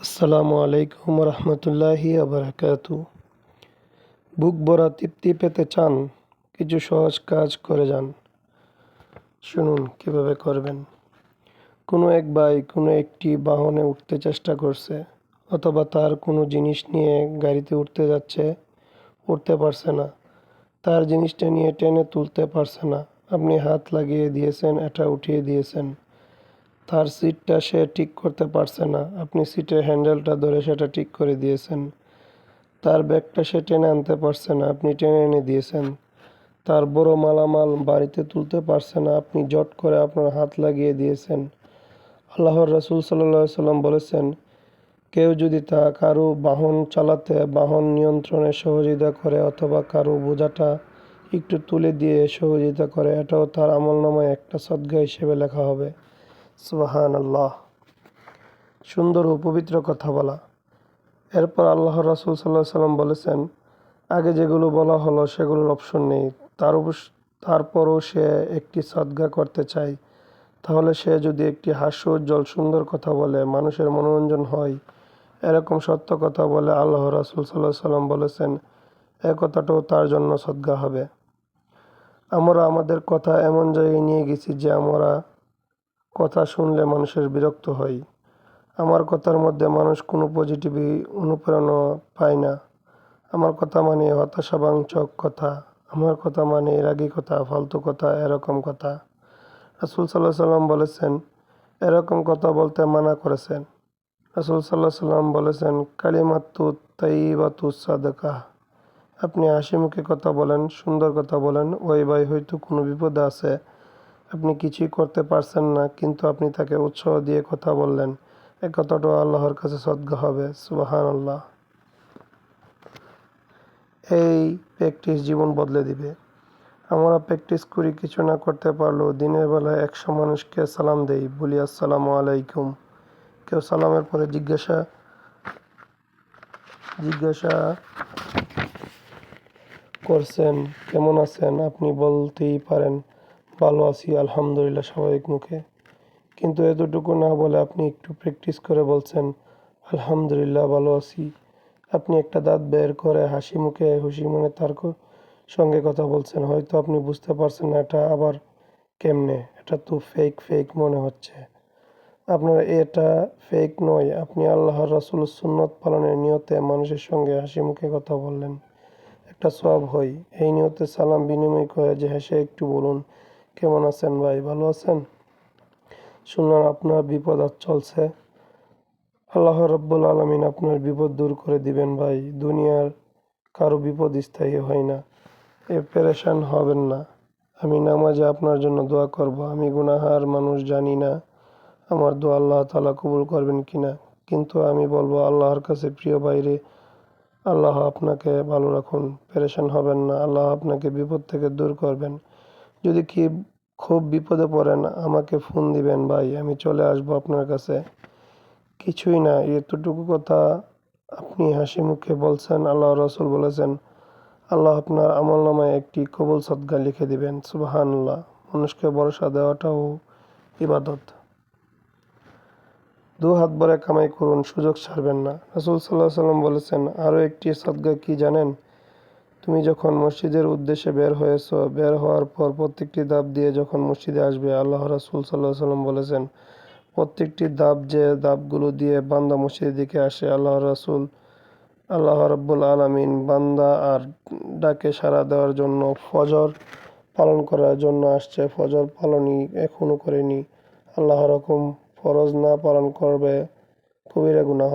আসসালামু আলাইকুম রহমতুল্লাহি আবরাকাতু। বুক ভরা তৃপ্তি পেতে চান, কিছু সহজ কাজ করে যান। শুনুন, কীভাবে করবেন? কোনো এক ভাই কোনো একটি বাহনে উঠতে চেষ্টা করছে, অথবা তার কোনো জিনিস নিয়ে গাড়িতে উঠতে যাচ্ছে, উঠতে পারছে না। তার জিনিসটা নিয়ে টেনে তুলতে পারছে না। আপনি হাত লাগিয়ে দিয়েছেন, এটা উঠিয়ে দিয়েছেন। তার সিটটা সে ঠিক করতে পারছে না। আপনি সিটের হ্যান্ডেলটা ধরে সেটা ঠিক করে দিয়েছেন। তার ব্যাগটা সে টেনে আনতে পারছে না। আপনি টেনে এনে দিয়েছেন। তার বড় মালামাল বাড়িতে তুলতে পারছে না। আপনি জট করে আপনার হাত লাগিয়ে দিয়েছেন। আল্লাহর রসুল সাল্লাহ সাল্লাম বলেছেন, কেউ যদি তা কারও বাহন চালাতে, বাহন নিয়ন্ত্রণে সহযোগিতা করে অথবা কারও বোঝাটা একটু তুলে দিয়ে সহযোগিতা করে, এটাও তার আমল নামায় একটা সদ্গা হিসেবে লেখা হবে। সুবাহান আল্লাহ সুন্দর ও পবিত্র কথা বলা। এরপর আল্লাহ রাসুল সাল্লাহ সাল্লাম বলেছেন, আগে যেগুলো বলা হলো সেগুলোর অপশন নেই। তার তারপরও সে একটি সদ্গা করতে চায়। তাহলে সে যদি একটি হাস্য উজ্জ্বল সুন্দর কথা বলে, মানুষের মনোরঞ্জন হয়, এরকম সত্য কথা বলে আল্লাহ রাসুল সাল্লাহ সাল্লাম বলেছেন, এ কথাটাও তার জন্য সদ্গা হবে। আমরা আমাদের কথা এমন জায়গায় নিয়ে গেছি যে আমরা কথা শুনলে মানুষের বিরক্ত হয়। আমার কথার মধ্যে মানুষ কোনো পজিটিভই অনুপ্রেরণা পায় না। আমার কথা মানে হতাশাবাঞ্চক কথা। আমার কথা মানে রাগী কথা, ফালতু কথা, এরকম কথা। রাসুল সাল্লাহ সাল্লাম বলেছেন, এরকম কথা বলতে মানা করেছেন। রাসুল সাল্লাহ সাল্লাম বলেছেন, কালিমাতু তাইবাতু সাদকা। আপনি হাসি মুখে কথা বলেন, সুন্দর কথা বলেন, ওই ভাই হয়তো কোনো বিপদে আছে। আপনি কিছুই করতে পারছেন না, কিন্তু আপনি তাকে উৎসাহ দিয়ে কথা বললেন। এ কথাটাও আল্লাহর কাছে সদ্গা হবে সুবাহান আল্লাহ এই প্র্যাকটিস জীবন বদলে দিবে। আমরা প্র্যাকটিস করি, কিছু না করতে পারলেও দিনের বেলায় একশো মানুষকে সালাম দেই, বলি, আসসালামু আলাইকুম। কেউ সালামের পরে জিজ্ঞাসা জিজ্ঞাসা করছেন, কেমন আছেন? আপনি বলতেই পারেন ভালো আছি, আলহামদুলিল্লাহ স্বাভাবিক মুখে। কিন্তু এতটুকু না বলে আপনি একটু প্র্যাকটিস করে বলছেন, আলহামদুলিল্লাহ, ভালো আছি। আপনি একটা দাঁত বের করে হাসি মুখে, খুশি মনে তার সঙ্গে কথা বলছেন। হয়তো আপনি বুঝতে পারছেন না এটা আবার কেমনে? এটা তো ফেক ফেক মনে হচ্ছে। আপনার এটা ফেক নয়। আপনি আল্লাহর রাসুল, সুন্নত পালনের নিয়তে মানুষের সঙ্গে হাসি মুখে কথা বললেন। একটা সব হয় এই নিয়তে সালাম বিনিময় করে যে হেসে একটু বলুন। কেমন আছেন ভাই? ভালো আছেন? শুনলাম আপনার বিপদ আর চলছে। আল্লাহ রব্বুল আলমিন আপনার বিপদ দূর করে দিবেন ভাই। দুনিয়ার কারও বিপদ স্থায়ী হয় না। এ পেরেশান হবেন না। আমি নামাজে আপনার জন্য দোয়া করব। আমি গুনাহার মানুষ জানি না আমার দোয়া আল্লাহ তালা কবুল করবেন কিনা। কিন্তু আমি বলব, আল্লাহর কাছে প্রিয় বাইরে আল্লাহ আপনাকে ভালো রাখুন। পেরেশান হবেন না। আল্লাহ আপনাকে বিপদ থেকে দূর করবেন। যদি কি খুব বিপদে পড়েন, আমাকে ফোন দিবেন, ভাই, আমি চলে আসব আপনার কাছে। কিছুই না, এতটুকু কথা আপনি হাসি মুখে বলছেন, আল্লাহ রসুল বলেছেন, আল্লাহ আপনার আমল নামায় একটি কবুল সদ্গা লিখে দিবেন। সুবাহান্লাহ মানুষকে ভরসা দেওয়াটাও ইবাদত। দু হাত ভরে কামাই করুন, সুযোগ ছাড়বেন না। রাসুল সাল্লাহ সাল্লাম বলেছেন আরও একটি সদ্গা কি জানেন? তুমি যখন মসজিদের উদ্দেশ্যে বের হয়েছ, বের হওয়ার পর প্রত্যেকটি ধাপ দিয়ে যখন মসজিদে আসবে, আল্লাহ রাসুল সাল্লাহ সাল্লাম বলেছেন, প্রত্যেকটি ধাপ যে ধাপগুলো দিয়ে বান্দা মসজিদের দিকে আসে, আল্লাহ রাসুল, আল্লাহ রব্বুল আলমিন বান্দা আর ডাকে সাড়া দেওয়ার জন্য ফজর পালন করার জন্য আসছে। ফজর পালনই এখনও করেনি। আল্লাহ রকম ফরজ না পালন করবে কবিরা গুনাহ।